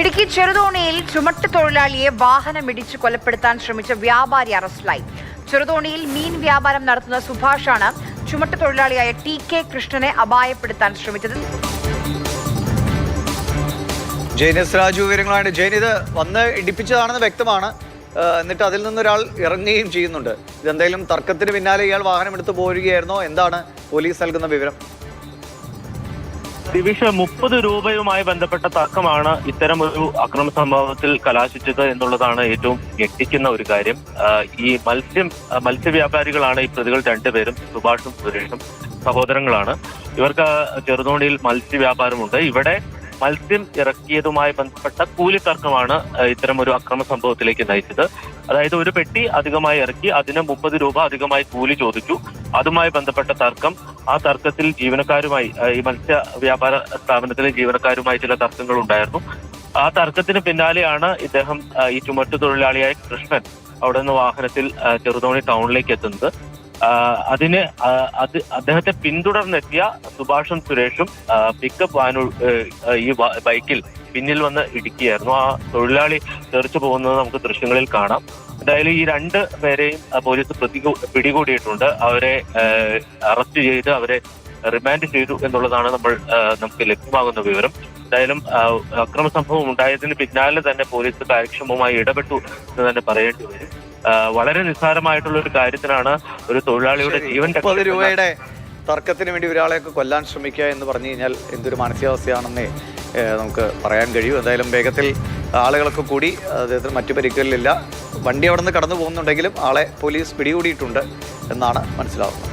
ഇടുക്കി ചെറുതോണിയിൽ ചുമട്ട് തൊഴിലാളിയെ വാഹനമിടിച്ച് കൊലപ്പെടുത്താൻ ശ്രമിച്ച വ്യാപാരി അറസ്റ്റിലായി. ചെറുതോണിയിൽ മീൻ വ്യാപാരം നടത്തുന്ന സുഭാഷാണ് ചുമട്ട് തൊഴിലാളിയായ ടി കെ കൃഷ്ണനെ അപായപ്പെടുത്താൻ ശ്രമിച്ചത്. ജൈനസ് രാജു വിവരങ്ങളായിട്ട് ജൈൻ ഇത് വന്ന് ഇടിപ്പിച്ചതാണെന്ന് വ്യക്തമാണ്. എന്നിട്ട് അതിൽ നിന്നൊരാൾ ഇറങ്ങുകയും ചെയ്യുന്നുണ്ട്. ഇതെന്തായാലും തർക്കത്തിന് പിന്നാലെ ഇയാൾ വാഹനം എടുത്തു പോരുകയായിരുന്നോ? എന്താണ് പോലീസ് നൽകുന്ന വിവരം? ദിവിഷ മുപ്പത് രൂപയുമായി ബന്ധപ്പെട്ട തർക്കമാണ് ഇത്തരം ഒരു അക്രമ സംഭവത്തിൽ കലാശിച്ചത് എന്നുള്ളതാണ് ഏറ്റവും ഞെട്ടിക്കുന്ന ഒരു കാര്യം. ഈ മത്സ്യം മത്സ്യവ്യാപാരികളാണ് ഈ പ്രതികൾ രണ്ടുപേരും സുഭാഷും സുരേഷും സഹോദരങ്ങളാണ്. ഇവർക്ക് ചെറുതോണിയിൽ മത്സ്യവ്യാപാരമുണ്ട്. ഇവിടെ മത്സ്യം ഇറക്കിയതുമായി ബന്ധപ്പെട്ട കൂലി തർക്കമാണ് ഇത്തരം ഒരു അക്രമ സംഭവത്തിലേക്ക് നയിച്ചത്. അതായത് ഒരു പെട്ടി അധികമായി ഇറക്കി അതിന് മുപ്പത് രൂപ അധികമായി കൂലി ചോദിച്ചു. അതുമായി ബന്ധപ്പെട്ട തർക്കം. ആ തർക്കത്തിൽ ജീവനക്കാരുമായി ഈ മത്സ്യ വ്യാപാര സ്ഥാപനത്തിലെ ജീവനക്കാരുമായി ചില തർക്കങ്ങൾ ഉണ്ടായിരുന്നു. ആ തർക്കത്തിന് പിന്നാലെയാണ് ഇദ്ദേഹം ഈ ചുമട്ടു തൊഴിലാളിയായ കൃഷ്ണൻ അവിടെ നിന്ന് വാഹനത്തിൽ ചെറുതോണി ടൗണിലേക്ക് എത്തുന്നത്. അതിന് അത് അദ്ദേഹത്തെ പിന്തുടർന്നെത്തിയ സുഭാഷും സുരേഷും പിക്കപ്പ് വാനു ഈ ബൈക്കിൽ പിന്നിൽ വന്ന് ഇടുക്കിയായിരുന്നു ആ തൊഴിലാളി തെറിച്ചു പോകുന്നത് നമുക്ക് ദൃശ്യങ്ങളിൽ കാണാം. എന്തായാലും ഈ രണ്ട് പേരെയും പോലീസ് പ്രതി പിടികൂടിയിട്ടുണ്ട്. അവരെ അറസ്റ്റ് ചെയ്ത് അവരെ റിമാൻഡ് ചെയ്തു എന്നുള്ളതാണ് നമ്മൾ നമുക്ക് ലഭ്യമാകുന്ന വിവരം. എന്തായാലും അക്രമ സംഭവം ഉണ്ടായതിന് പിന്നാലെ തന്നെ പോലീസ് കാര്യക്ഷമമായി ഇടപെട്ടു എന്ന് തന്നെ പറയേണ്ടി വരും. വളരെ നിസ്സാരമായിട്ടുള്ള ഒരു കാര്യത്തിനാണ് ഒരു തൊഴിലാളിയുടെ ജീവൻ രൂപയുടെ തർക്കത്തിന് വേണ്ടി ഒരാളെയൊക്കെ കൊല്ലാൻ ശ്രമിക്കുക എന്ന് പറഞ്ഞു കഴിഞ്ഞാൽ എന്തൊരു മാനസികാവസ്ഥയാണെന്നേ നമുക്ക് പറയാൻ കഴിയൂ. എന്തായാലും വേഗത്തിൽ ആളുകളൊക്കെ കൂടി അദ്ദേഹത്തിന് മറ്റു പരിക്കുകളിലില്ല. വണ്ടി അവിടെ നിന്ന് കടന്നു പോകുന്നുണ്ടെങ്കിലും ആളെ പോലീസ് പിടികൂടിയിട്ടുണ്ട് എന്നാണ് മനസ്സിലാവുന്നത്.